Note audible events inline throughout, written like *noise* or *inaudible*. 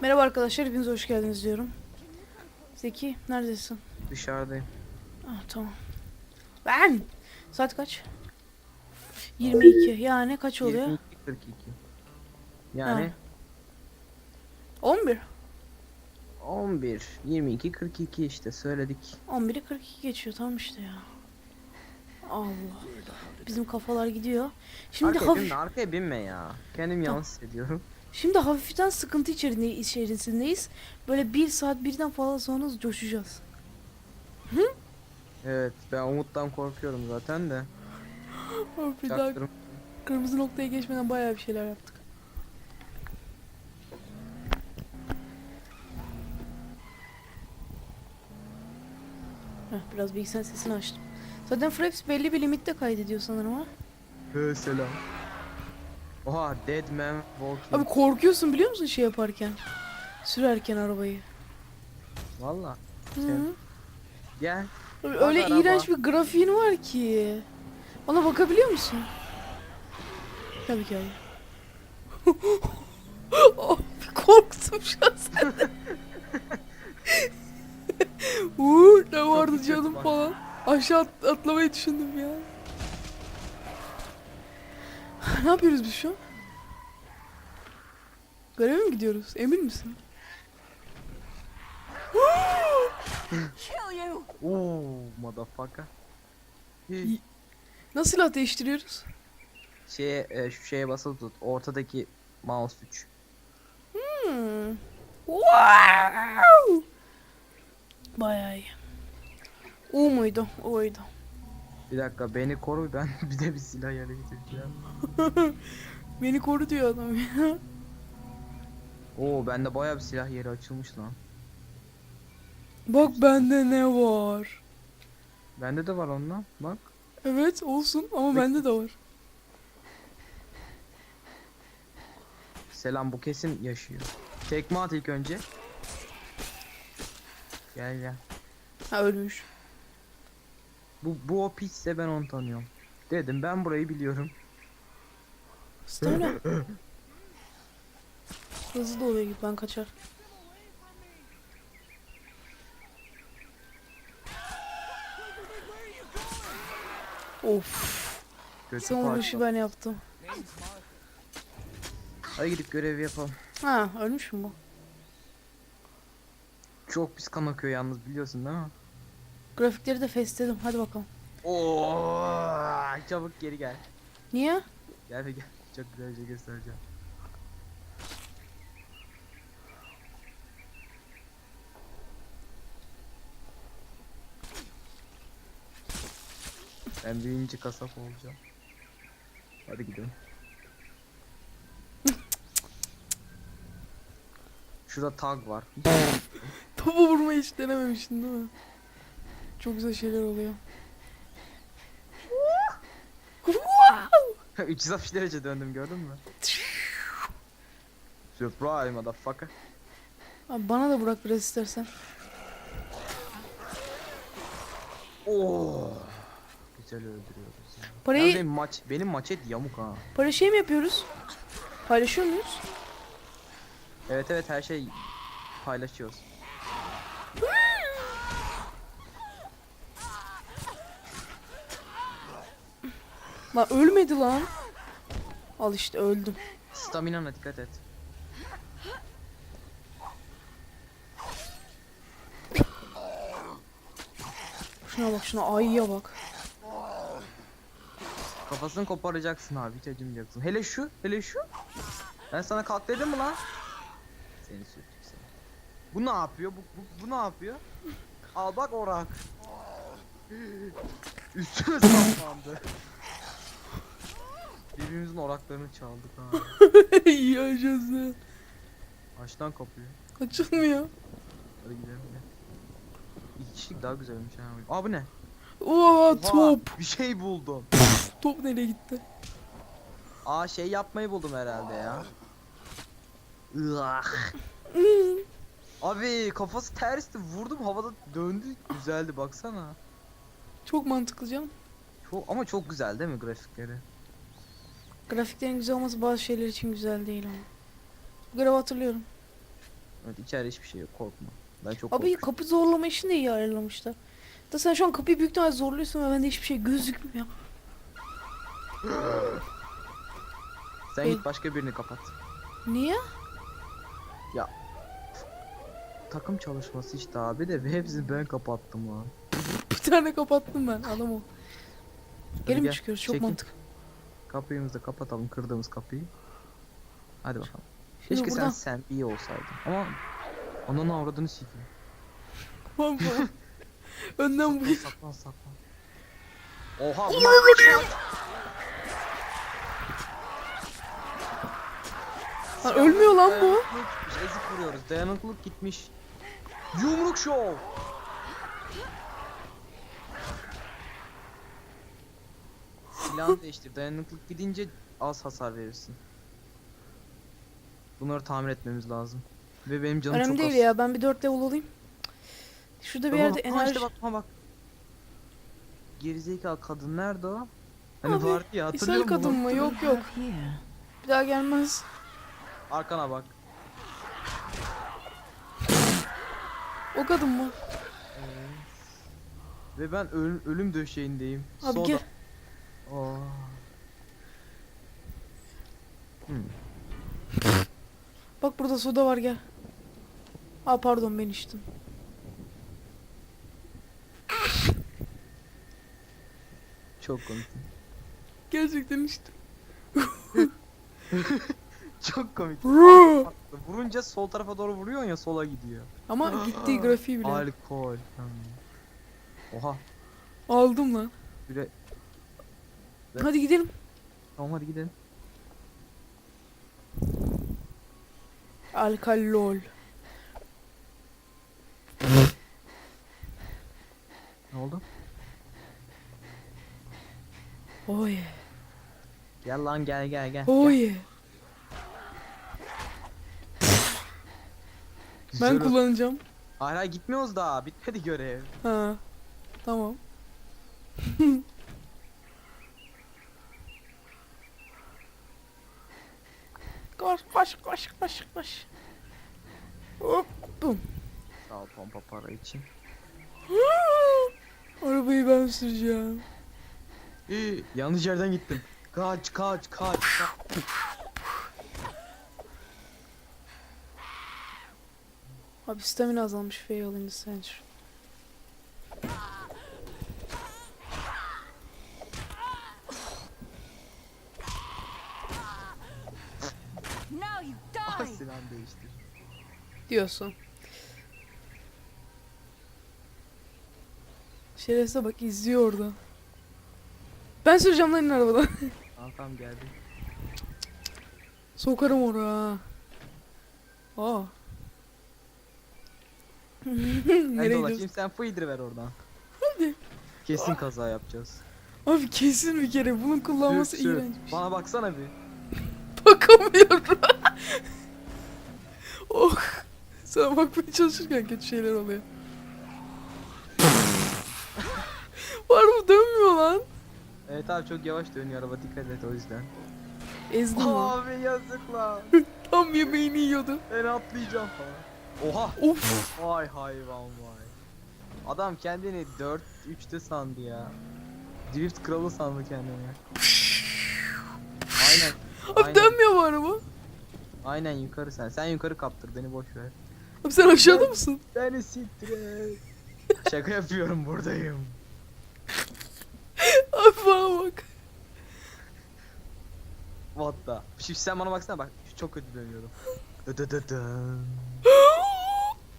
Merhaba arkadaşlar, hepiniz hoş geldiniz diyorum. Zeki, neredesin? Dışarıdayım. Ah tamam. Ben! Saat kaç? 22. Yani kaç oluyor? 22, 42. Yani Ha. 11. 11, 22, 42 işte söyledik. 11'i 42 geçiyor tam işte ya. Allah. Bizim kafalar gidiyor. Şimdi arkaya hafif binme, arkaya binme ya. Kendim yalnız hissediyorum. Şimdi hafiften sıkıntı içerisinde, içerisindeyiz. Böyle bir saat birden fazla sonra coşacağız. Evet, ben Umut'tan korkuyorum zaten de. Bir daha Çaktırım. kırmızı noktaya geçmeden bayağı bir şeyler yaptık. Heh, biraz bilgisayar sesini açtım. Zaten Fraps belli bir limitte kaydediyor sanırım ha. He selam. Oha, Dead Man Walking. Abi korkuyorsun biliyor musun şey yaparken? Sürerken arabayı. Valla. Gel. Abi öyle araba. iğrenç bir grafiğin var ki. Ona bakabiliyor musun? Tabii ki hayır. *laughs* Abi korktum şu an senden. *laughs* Uuu ne vardı kötü canım bak. falan. Aşağı at- atlamayı düşündüm ya. *laughs* ne yapıyoruz biz şu an? Göreve mi gidiyoruz? Emin misin? Oo, motherfucker. İyi. Nasıl silah değiştiriyoruz? Şeye, e, şu şeye basılı tut. Ortadaki mouse 3. Hmm. Wow! Bayağı iyi. O muydu? Oydu. Bir dakika beni koru ben *laughs* bir de bir silah yere getireceğim. *laughs* Beni koru diyor adam ya. Oo bende baya bir silah yeri açılmış lan. Bak bende ne var. Bende de var ondan. Bak. Evet olsun ama bende de var. Selam bu kesin yaşıyor. Tekme at ilk önce. Gel gel. Ha ölmüş. Bu, bu o piçse ben onu tanıyorum. Dedim ben burayı biliyorum. Stella. *laughs* Hızlı oluyor gibi ben kaçar. Of. Kötü Son vuruşu ben yaptım. Hadi gidip görevi yapalım. Ha ölmüş mü bu? Çok pis kan akıyor yalnız biliyorsun değil mi? Grafikleri de festledim. Hadi bakalım. Oo, çabuk geri gel. Niye? Gel gel. Çok güzel bir şey göstereceğim. Ben birinci kasap olacağım. Hadi gidelim. Şurada tag var. *laughs* Topu vurmayı hiç denememiştin değil mi? Çok güzel şeyler oluyor. *laughs* 360 derece döndüm gördün mü? Surprise motherfucker. Abi bana da bırak biraz istersen. Oo. Güzel öldürüyoruz ya. Parayı- Yalnız benim maç benim maçet yamuk ha. Para şey mi yapıyoruz? Paylaşıyor muyuz? Evet evet her şey paylaşıyoruz. Lan ölmedi lan. Al işte öldüm. Stamina'na dikkat et. Şuna bak şuna ayıya bak. Kafasını koparacaksın abi hiç acımayacaksın. Hele şu hele şu. Ben sana kalk dedim mi lan? Seni sürtük seni. Bu ne yapıyor? Bu, bu, bu ne yapıyor? Al bak orak. Üstüne saplandı. Birbirimizin oraklarını çaldık ha. Yaşasın. Aç lan kapıyı. Açılmıyor. Hadi gidelim gel. İki kişilik daha güzelmiş ha. Aa bu ne? Oo top. Bir şey buldum. *laughs* Top nereye gitti? Aa şey yapmayı buldum herhalde ya. Iah. *laughs* Abi kafası tersti vurdum havada döndü güzeldi baksana. Çok mantıklı canım. Çok ama çok güzel değil mi grafikleri? Grafiklerin güzel olması bazı şeyler için güzel değil ama. Bu görevi hatırlıyorum. Evet içeride hiçbir şey yok korkma. Ben çok Abi korkmuştum. kapı zorlama işini de iyi ayarlamışlar. Da sen şu an kapıyı büyük ihtimalle zorluyorsun ve bende hiçbir şey gözükmüyor. Sen git başka birini kapat. Niye? Takım çalışması işte abi de *laughs* hepsini ben kapattım lan. Bir tane kapattım ben adam ol. Geri mi gel, çıkıyoruz? Çok çekin. mantıklı. Kapıyımızı da kapatalım kırdığımız kapıyı. Hadi bakalım. Şimdi Keşke buradan- sen sen iyi olsaydın. Ama ananı avradını sikeyim. Tamam? *laughs* Önden bu. Saklan saklan. Oha Lan ölmüyor lan bu. Dayanıklılık Ezik vuruyoruz. Dayanıklılık gitmiş. Yumruk şov. Silahını değiştir. Dayanıklılık gidince az hasar verirsin. Bunları tamir etmemiz lazım. Ve benim canım Önemli çok değil az. ya ben bir 4 level olayım. Şurada bir Baba, yerde enerji... işte bak, ha bak. Gerizekalı kadın nerede o? Hani Abi, vardı ya hatırlıyor İshal musun? kadın mı? Yok yok. Bir daha gelmez. Arkana bak. O kadın mı? Ve ben ölüm, ölüm döşeğindeyim. Abi Soda. gel. Oh. Hmm. Bak burada soda var gel. Aa pardon ben içtim. Çok komik. Gerçekten içtim. *laughs* *laughs* Çok komik. Vurunca sol tarafa doğru vuruyorsun ya sola gidiyor. Ama gittiği grafiği bile. Alkol. Hmm. Oha. Aldım lan. Bire... Evet. Hadi gidelim. Tamam hadi gidelim. Alkal lol. Ne oldu? Oy. Gel lan gel gel gel. Oy. Güzel Ben oldu. kullanacağım. Hala gitmiyoruz daha. Bitmedi görev. Ha. Tamam. *laughs* koş koş koş koş koş. Hop. Bum. Sağ ol pompa para için. *laughs* Arabayı ben süreceğim. Yanlış yerden gittim. Kaç kaç kaç. kaç. Abi stamina azalmış fail in the you Ah silah değiştir. Diyorsun. Şerefsize bak izliyor orada. Ben süreceğim lan arabadan. *laughs* Tamam tamam geldim. Sokarım oraya. Aa. Ben *laughs* Nereye dolaşayım gidiyorsun? sen fıydır ver oradan. Hadi. Kesin kaza yapacağız. Abi kesin bir kere bunun kullanması Sür, sür. iğrenç. bir şey. Bana baksana bir. *laughs* Bakamıyorum. *laughs* oh. Sana bakmaya çalışırken kötü şeyler oluyor. Var mı dönmüyor lan? Evet abi çok yavaş dönüyor araba dikkat et o yüzden. Ezdim lan. Abi yazık lan. Tam yemeğini yiyordu. Ben atlayacağım falan. Oha. Of. Vay hayvan vay. Adam kendini 4 3'te sandı ya. Drift kralı sandı kendini. Aynen. Abi Aynen, dönmüyor bu araba. aynen yukarı sen. Sen yukarı kaptır beni boş ver. Abi sen aşağıda mısın? Beni siktir. *laughs* Şaka yapıyorum buradayım. *laughs* Abi bana bak. What the? Şimdi sen bana baksana bak. Çok kötü dönüyorum. Dı dı dı dın.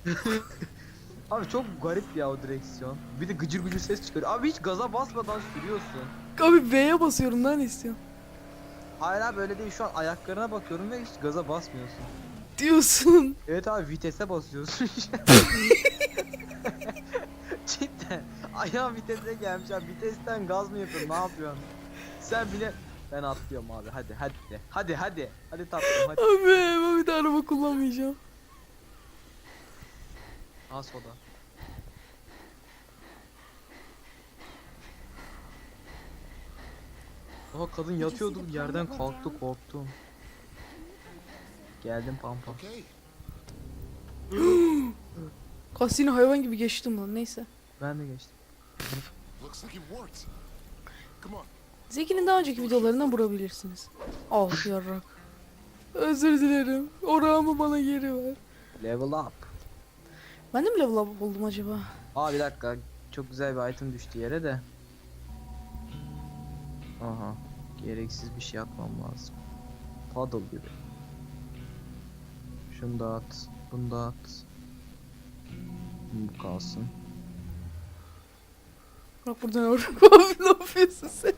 *laughs* Abi çok garip ya o direksiyon. Bir de gıcır gıcır ses çıkarıyor. Abi hiç gaza basmadan sürüyorsun. Abi V'ye basıyorum lan istiyorsun. Hayır abi öyle değil. Şu an ayaklarına bakıyorum ve hiç gaza basmıyorsun. Diyorsun. *laughs* Evet abi vitese basıyorsun. *laughs* Cidden. Ayağım vitese gelmiş abi. Vitesten gaz mı yapıyorsun? Ne yapıyorsun? Sen bile... Ben atlıyorum abi. Hadi hadi. Hadi hadi. Hadi tatlım hadi. Abi ben bir daha araba kullanmayacağım. Al soda. Aha kadın yatıyordu yerden kalktı korktum. Geldim pampa. *gasps* Kasino hayvan gibi geçtim lan neyse. Ben de geçtim. Zeki'nin daha önceki videolarından bulabilirsiniz. Al yarrak. Özür dilerim. Orağımı bana geri ver. Level up. Ben de mi level up oldum acaba? Aa bir dakika. Çok güzel bir item düştü yere de. Aha. Gereksiz bir şey atmam lazım. Puddle gibi. Şunu da at. Bunu da at. Bu kalsın. Bak burada ne var? *laughs* Abi ne yapıyorsun sen? *laughs*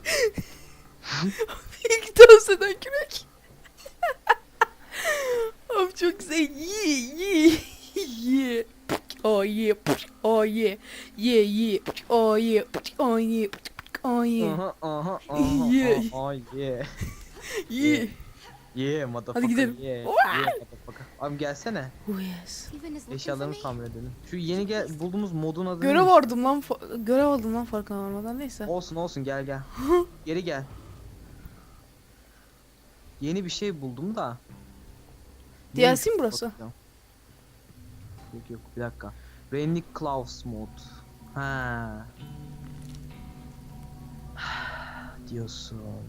Abi iki dans eden kürek. *laughs* Abi çok güzel. Ye ye ye. Oh ye. Oh ye. Ye ye. Oh ye. Oh ye. Oh ye. Aha aha aha. Yeah. aha, yeah. Ye. Yeah motherfucker. gidelim. Yeah. Yeah motherfucker. Abi gelsene. Oh yes. Me. tamir edelim. Şu yeni gel bulduğumuz modun adı Görev neymiş? aldım lan. fa- Görev aldım lan farkına varmadan neyse. Olsun olsun gel gel. *laughs* Geri gel. Yeni bir şey buldum da. DLC mi burası? bakacağım. Yok yok bir dakika. Rainy Clouds mod. Ha. Diyorsun.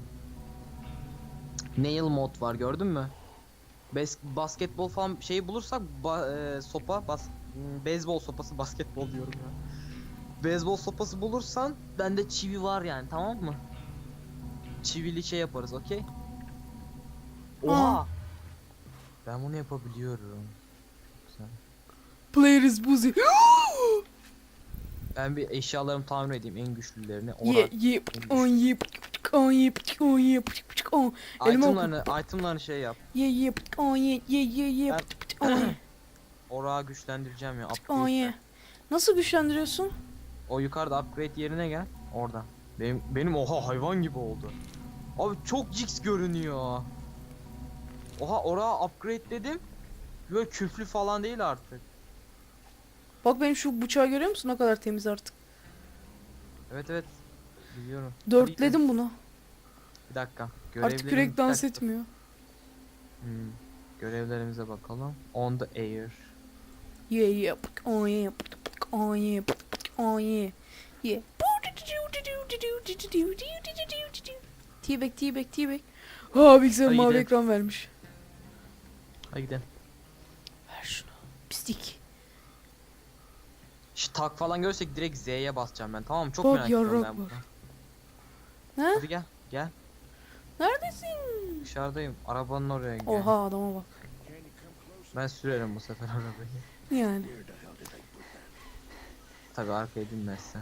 Nail mod var gördün mü? Bas basketbol falan şeyi bulursak ba- e, sopa bas hmm, beyzbol sopası *laughs* basketbol diyorum ya. Beyzbol sopası bulursan bende çivi var yani tamam mı? Çivili şey yaparız okey? Oha! Ben bunu yapabiliyorum. Player is busy. *gasps* Ben bir eşyalarımı tamir edeyim en güçlülerini. Ye Orak ye. On ye. On ye. On ye. On. elime itemlarını, itemlarını şey yap. Ye ye. On ye. Ye ye ye. On ye. Orağı güçlendireceğim ya. On Upgrade. ye. Nasıl güçlendiriyorsun? O yukarıda upgrade yerine gel. Orada. Benim benim oha hayvan gibi oldu. Abi çok jigs görünüyor. Oha orağı upgrade dedim. Böyle küflü falan değil artık. Bak benim şu bıçağı görüyor musun? Ne kadar temiz artık. Evet evet. Biliyorum. Dörtledim bunu. Bir dakika. Artık kürek dans dakika. etmiyor. Hmm. Görevlerimize bakalım. On the air. Ye ye. On ye. On ye. On ye. Ye. T-Bag, T-Bag, T-Bag. Ha bilgisayar mavi ekran vermiş. Hadi gidelim. Ver şunu. Pislik. Tak falan görsek direkt Z'ye basacağım ben tamam mı? Çok merak ediyorum yarrak ben bunu. var. Ne? Hadi gel gel. Neredesin? Dışarıdayım. Arabanın oraya gel. Oha adama bak. Ben sürerim bu sefer arabayı. Yani. Tabi arkaya dinmezsen.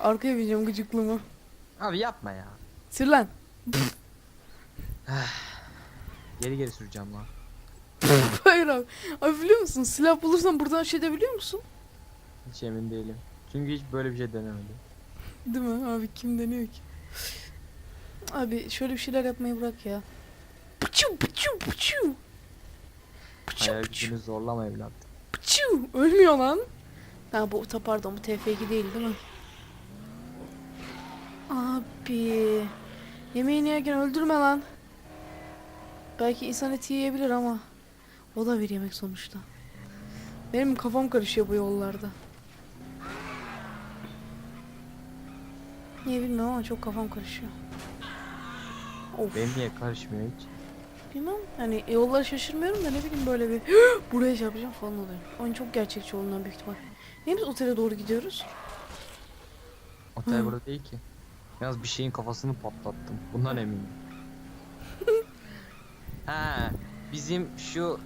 Arkaya bineceğim gıcıklığımı. Abi yapma ya. Sür lan. *sighs* Geri geri süreceğim lan. *laughs* Hayır abi. Abi biliyor musun? Silah bulursan buradan şey edebiliyor musun? Hiç emin değilim. Çünkü hiç böyle bir şey denemedim. Değil mi? Abi kim deniyor ki? Abi şöyle bir şeyler yapmayı bırak ya. Pıçu pıçu pıçu. Pıçu Hayal pıçu gücünü zorlama evlat. pıçu. Ölmüyor lan. Ha bu ta pardon bu TF2 değil değil mi? Abi. Yemeğini yerken öldürme lan. Belki insan eti yiyebilir ama. O da bir yemek sonuçta. Benim kafam karışıyor bu yollarda. Niye bilmiyorum ama çok kafam karışıyor. Of. Benim niye karışmıyor hiç? Bilmem hani yolları şaşırmıyorum da ne bileyim böyle bir buraya çarpacağım falan oluyor. Oyun çok gerçekçi olduğundan büyük ihtimal. Niye biz otele doğru gidiyoruz? Otel Hı. burada değil ki. Yalnız bir şeyin kafasını patlattım. Bundan eminim. *laughs* He, bizim şu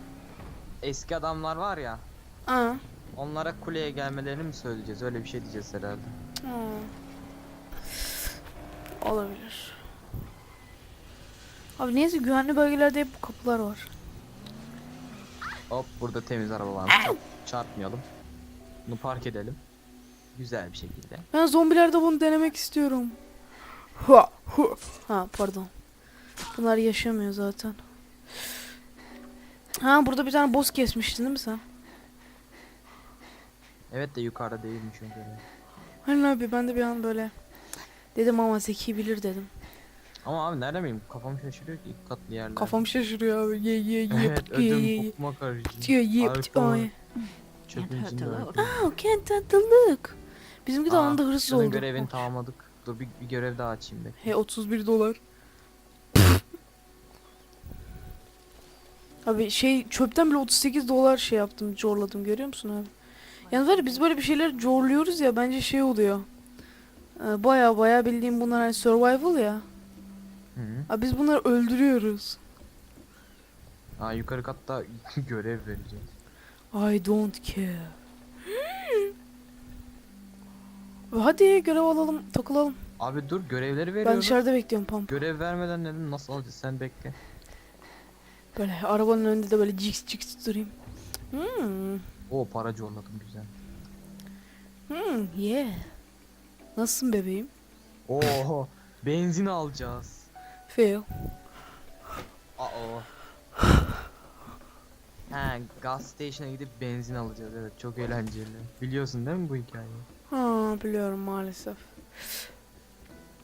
eski adamlar var ya. Aa. Onlara kuleye gelmelerini mi söyleyeceğiz? Öyle bir şey diyeceğiz herhalde. Aa. Olabilir. Abi neyse güvenli bölgelerde hep bu kapılar var. Hop burada temiz araba. Çarp- Çarpmayalım. Bunu park edelim. Güzel bir şekilde. Ben zombilerde bunu denemek istiyorum. Ha, ha pardon. Bunlar yaşamıyor zaten. Ha burada bir tane boss kesmiştin değil mi sen? Evet de yukarıda değilmiş o görev. Hani abi ben de bir an böyle dedim ama Zeki bilir dedim. Ama abi nereden bileyim kafam şaşırıyor ki ilk katlı yerler. Kafam şaşırıyor abi. Ye ye ye Evet ödüm kopma karışıyor. Ye ye ay. Çöpün hurt içinde. Oh, can't that the look. Bizimki de Aa, anında hırsız şunun oldu. görevini tamamladık. Dur bir, bir görev daha açayım be. He 31 dolar. Abi şey çöpten bile 38 dolar şey yaptım, corladım görüyor musun abi? Yani var ya biz böyle bir şeyler corluyoruz ya bence şey oluyor. Ee, Baya baya bildiğim bunlar hani survival ya. Hı -hı. Abi biz bunları öldürüyoruz. Aa yukarı katta *laughs* görev vereceğiz. I don't care. Hadi görev alalım, takılalım. Abi dur görevleri Ben veriyoruz. dışarıda bekliyorum pampa. Görev vermeden dedim nasıl alacağız sen bekle. Böyle arabanın önünde de böyle ciks ciks durayım. Hmm. Oo para corladım güzel. Hmm, yeah. Nasılsın bebeğim? Oo benzin alacağız. Fail. Aa. He gas station'a gidip benzin alacağız evet çok eğlenceli. Biliyorsun değil mi bu hikayeyi? Ha biliyorum maalesef.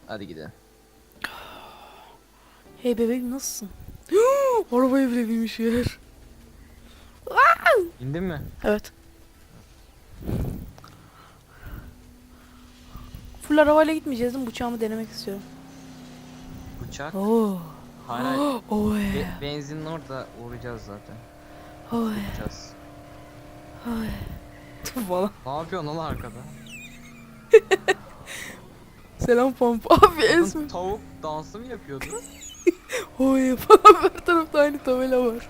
Hadi gidelim. Hey bebeğim nasılsın? *gasps* *gasps* Arabaya bile binmiş yer. İndin mi? Evet. Full arabayla gitmeyeceğiz değil mi? Bıçağımı denemek istiyorum. Uçak. Oo. Hayır hayır. *gasps* Oh Be- yeah. benzinin orada uğrayacağız zaten. Oh yeah. Oh yeah. Ne yapıyorsun lan arkada? *laughs* Selam pampa. Abi. Kadın tavuk dansı mı yapıyordu? Yeah falan. *laughs* Her tarafta aynı tabela var.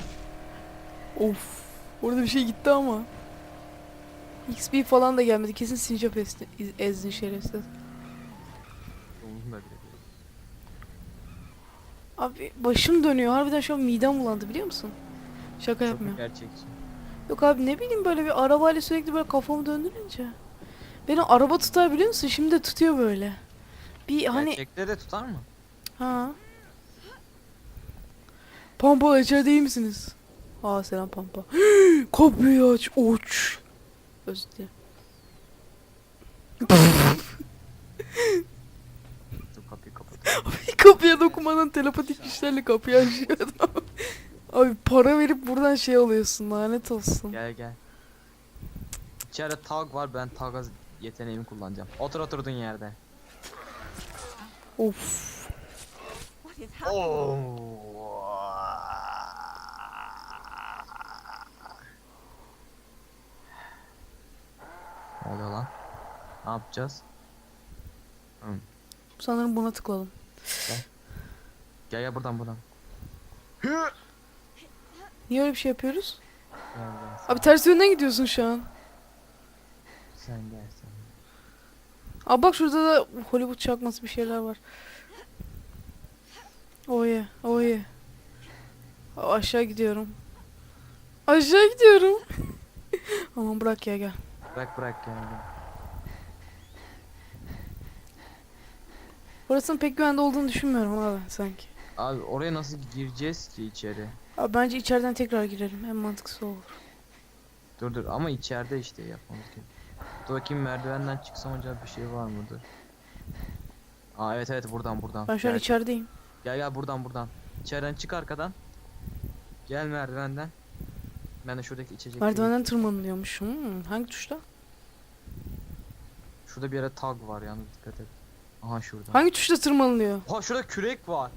Of. Orada bir şey gitti ama. XP falan da gelmedi. Kesin sincap ezdi, ezdin şerefsiz. Abi başım dönüyor. Harbiden şu an midem bulandı biliyor musun? Şaka yapmıyorum. gerçekçi? Yok abi ne bileyim böyle bir arabayla sürekli böyle kafamı döndürünce. Beni araba tutar biliyor musun? Şimdi de tutuyor böyle. Bir hani Gerçekte de tutar mı? ha. Pampa içeride iyi misiniz? Aa selam Pampa. *gasps* Kapıyı aç uç. Özür dilerim. Kapıyı kapat. Kapıya dokunmadan telepatik güçlerle kapıyı açıyor adam. Abi para verip buradan şey alıyorsun lanet olsun. Gel gel. İçeride tag var ben tag yeteneğimi kullanacağım. Otur oturduğun yerde. Of. What is happening? Ne oluyor lan? Ne yapacağız? Sanırım buna tıkladım. Gel gel buradan buradan. Niye öyle bir şey yapıyoruz? Gel gel sen, Abi ters yönden gidiyorsun şu an. sen gel sen. Aa bak şurada da Hollywood çakması bir şeyler var. Oh yeah, oh yeah. Aa, aşağı gidiyorum. Aşağı gidiyorum. *laughs* Aman bırak ya gel. Bırak bırak gel. Burasının pek güvende olduğunu düşünmüyorum abi sanki. Abi oraya nasıl gireceğiz ki içeri? Abi bence içeriden tekrar girelim. En mantıklısı o olur. Dur dur ama içeride işte yapmamız gerekiyor. Dur bakayım merdivenden çıksam acaba bir şey var mıdır? Aa evet evet buradan buradan. Ben şu an Gel, içerideyim. gel gel buradan buradan. İçeriden çık arkadan. Gel merdivenden. Ben de şuradaki içecek. Merdivenden tırmanılıyormuş. Hmm, hangi tuşta? Şurada bir yere tag var yalnız dikkat et. Aha şurada. Hangi tuşta tırmanılıyor? Oha şurada kürek var.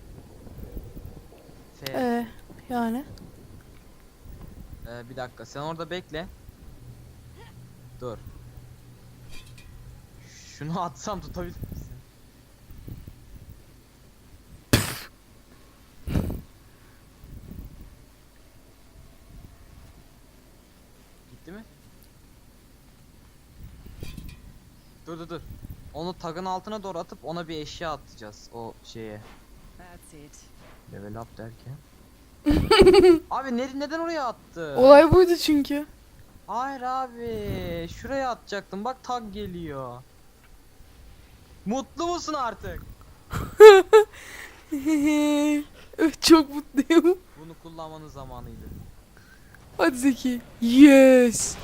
F. Ee, yani. Ee, bir dakika sen orada bekle. Dur. Şunu atsam tutabilir misin? Gitti mi? Dur dur dur. Onu tagın altına doğru atıp ona bir eşya atacağız o şeye. That's it. Level up derken. *laughs* abi ne, neden oraya attı? Olay buydu çünkü. Hayır abi. Şuraya atacaktım. Bak tag geliyor. Mutlu musun artık? *laughs* Çok mutluyum. Bunu kullanmanın zamanıydı. Hadi Zeki. Yes.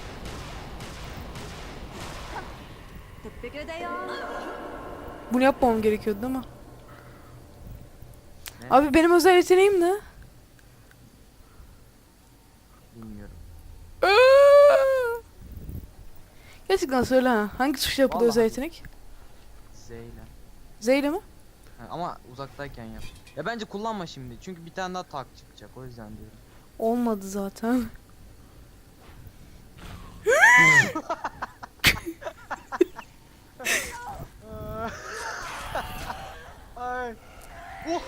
Bunu yapmam gerekiyordu değil mi? Ne? Abi benim özel yeteneğim ne? Bilmiyorum. Gerçekten söyle ha. Hangi tuşla yapılıyor özel Vallahi. yetenek? Z ile. Z ile mi? Ha, ama uzaktayken yap. Ya bence kullanma şimdi. Çünkü bir tane daha tak çıkacak. O yüzden diyorum. Olmadı zaten. *laughs* *laughs* Ay. Oh.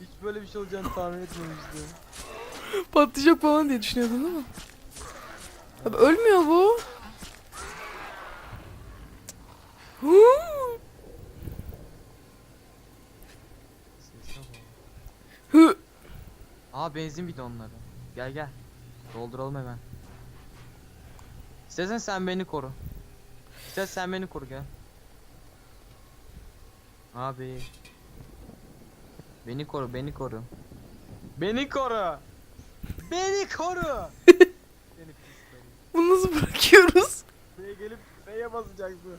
Hiç böyle bir şey olacağını tahmin etmemiştim. Patlayacak falan diye düşünüyordun değil mi? Abi ölmüyor bu. Hı. Aa benzin bidonları. Gel gel. Dolduralım hemen. İstersen sen beni koru. İstersen sen beni koru gel. Abi. Beni koru, beni koru. Beni koru. Beni koru. Seni pis karı. Bunu nasıl bırakıyoruz? Buraya gelip B'ye basacaksın.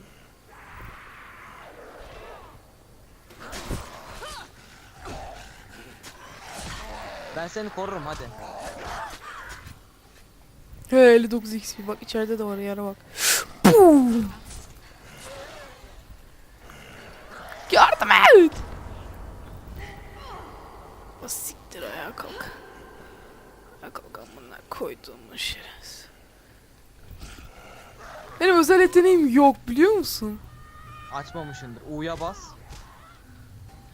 Ben seni korurum hadi. He 59 XP bak içeride de var yara bak. *gasps* Boom. Yardım et. O siktir ayağa kalk. Ayağa kalk amına koyduğumun şerefsiz. Benim özel yeteneğim yok biliyor musun? Açmamışındır. U'ya bas.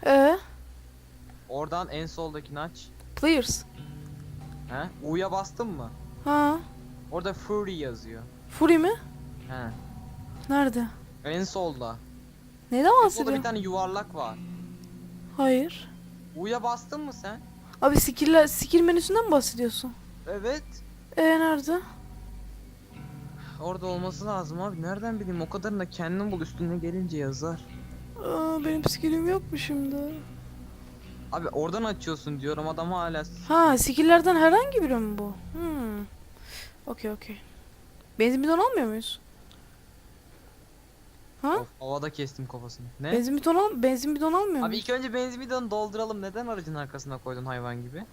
Ee, Oradan en soldakini aç. players. He? U'ya bastın mı? Ha, Orada Fury yazıyor. Fury mi? He. Nerede? En solda. Neyden En solda bir bahsediyorsun? tane yuvarlak var. Hayır. U'ya bastın mı sen? Abi skill'ler, skill menüsünden mi bahsediyorsun? Evet. Ee nerede? Orada olması lazım abi. Nereden bileyim? O kadarını da kendin bul üstüne gelince yazar. Aa, benim skillim yok mu şimdi? Abi oradan açıyorsun diyorum adam hala. Ha skill'lerden herhangi biri mi bu? Hmm. Okey okey. Benzin bidon almıyor muyuz? Ha? Of, havada kestim kafasını. Ne? Benzin bidon al benzin bidon almıyor Abi muyuz? ilk önce benzin bidonu dolduralım. Neden aracın arkasına koydun hayvan gibi?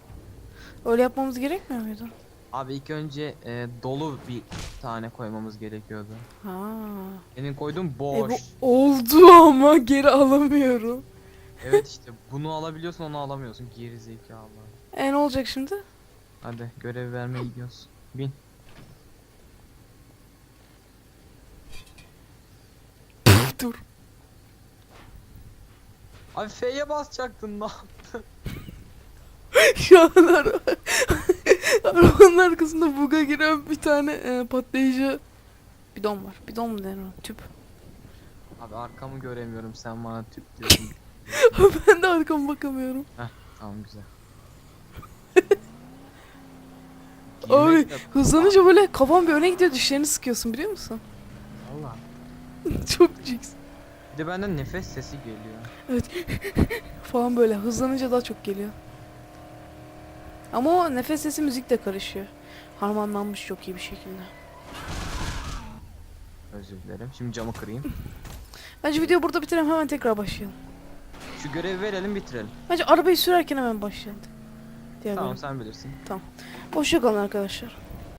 Öyle yapmamız gerekmiyor muydu? Abi ilk önce e, dolu bir tane koymamız gerekiyordu. Ha. Senin koyduğun E boş. bu oldu ama geri alamıyorum. evet *laughs* işte bunu alabiliyorsun onu alamıyorsun. Geri zekalı. E ne olacak şimdi? Hadi görev vermeye gidiyoruz. Bin. Dur. Abi F'ye basacaktın lan. *laughs* Şu an. Arabanın arkasında buga giren bir tane e, patlayıcı bidon var. Bidon mu denir o? Tüp. Abi arkamı göremiyorum sen bana tüp *laughs* diyorsun. ben de arkama bakamıyorum. tamam güzel. *laughs* Abi de- hızlanınca böyle kafam bir öne gidiyor dişlerini sıkıyorsun biliyor musun? Allah. *laughs* Çok jiks. Bir de benden nefes sesi geliyor. Falan böyle hızlanınca daha çok geliyor. Ama o nefes sesi müzikle karışıyor. Harmanlanmış çok iyi bir şekilde. Özür dilerim. Şimdi camı kırayım. *laughs* Bence videoyu burada bitirelim hemen tekrar başlayalım. Şu görevi verelim bitirelim. Bence arabayı sürerken hemen başlayalım. Diğer Tamam bölüm. sen bilirsin. Hoşçakalın arkadaşlar.